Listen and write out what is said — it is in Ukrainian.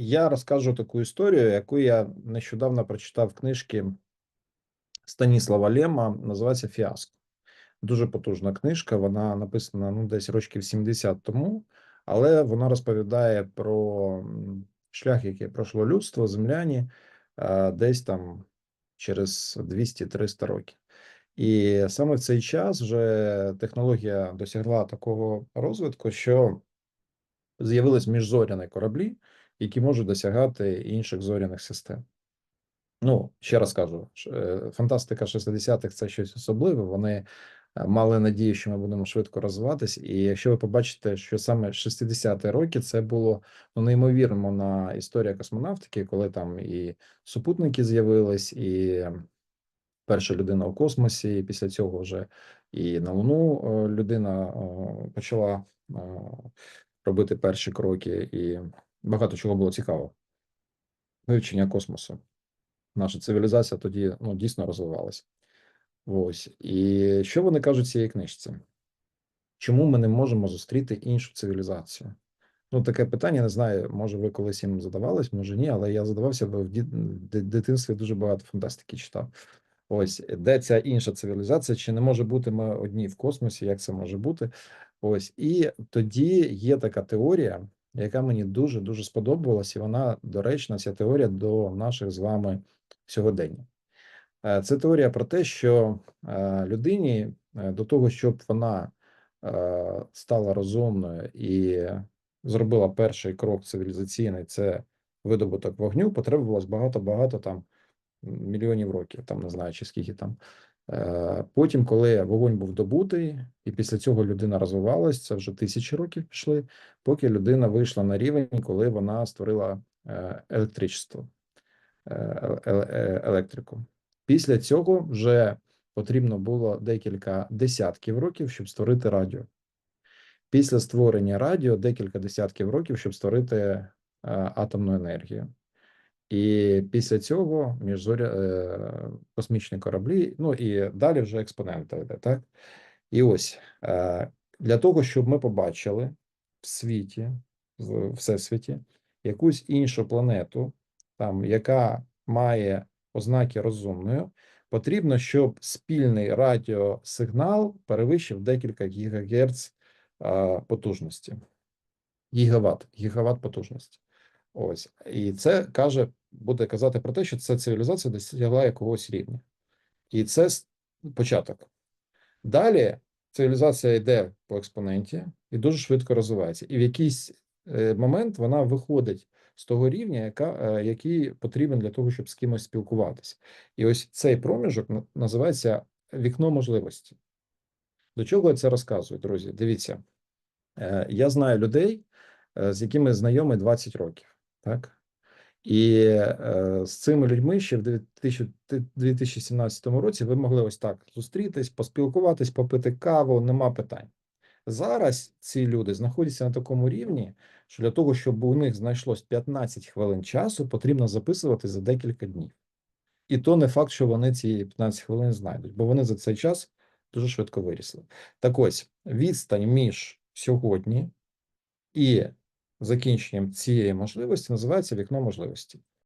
Я розкажу таку історію, яку я нещодавно прочитав в книжці Станіслава Лема, називається Фіаско. Дуже потужна книжка. Вона написана ну, десь років 70 тому, але вона розповідає про шлях, який пройшло людство, земляні, десь там через 200-300 років. І саме в цей час вже технологія досягла такого розвитку, що з'явились міжзоряні кораблі, які можуть досягати інших зоряних систем. Ну, ще раз кажу, е, фантастика 60-х це щось особливе. Вони е, мали надію, що ми будемо швидко розвиватись. І якщо ви побачите, що саме 60-ті роки це було ну, неймовірно на історія космонавтики, коли там і супутники з'явились, і перша людина у космосі, і після цього вже і на Луну е, людина почала робити перші кроки, і багато чого було цікаво. Вивчення космосу. Наша цивілізація тоді ну, дійсно розвивалася. Ось. І що вони кажуть в цій книжці? Чому ми не можемо зустріти іншу цивілізацію? Ну, таке питання, не знаю, може, ви колись їм задавались, може ні, але я задавався, бо в дитинстві дуже багато фантастики читав. Ось, де ця інша цивілізація? Чи не може бути ми одні в космосі? Як це може бути? Ось, і тоді є така теорія, яка мені дуже дуже сподобалась, і вона доречна, ця теорія до наших з вами сьогодення. Е, Це теорія про те, що е, людині е, до того, щоб вона стала розумною і зробила перший крок цивілізаційний, це видобуток вогню, потребувалось багато-багато там мільйонів років, там не знаю, чи скільки там. Е, Потім, коли вогонь був добутий, і після цього людина розвивалась, це вже тисячі років пішли, поки людина вийшла на рівень, коли вона створила е, електричество, е, електрику. Після цього вже потрібно було декілька десятків років, щоб створити радіо. Після створення радіо декілька десятків років, щоб створити атомну енергію. І після цього міжзоря е, космічні кораблі, ну і далі вже експонента йде, так? І ось е, для того, щоб ми побачили в світі, в всесвіті, якусь іншу планету, там, яка має ознаки розумною, потрібно, щоб спільний радіосигнал перевищив декілька гігагерц е, потужності. Гігават, гігават потужності. Ось, і це каже, буде казати про те, що ця цивілізація досягла якогось рівня. І це початок. Далі цивілізація йде по експоненті і дуже швидко розвивається. І в якийсь е, момент вона виходить з того рівня, яка, е, який потрібен для того, щоб з кимось спілкуватися. І ось цей проміжок називається вікно можливості. До чого я це розказую, друзі? Дивіться, е, я знаю людей, з якими знайомий 20 років, так? І е, з цими людьми ще в 2000 2017 році ви могли ось так зустрітись, поспілкуватись, попити каву, нема питань. Зараз ці люди знаходяться на такому рівні, що для того, щоб у них знайшлось 15 хвилин часу, потрібно записувати за декілька днів. І то не факт, що вони ці 15 хвилин знайдуть, бо вони за цей час дуже швидко вирісли. Так ось відстань між сьогодні і закінченням цієї можливості називається вікно можливості.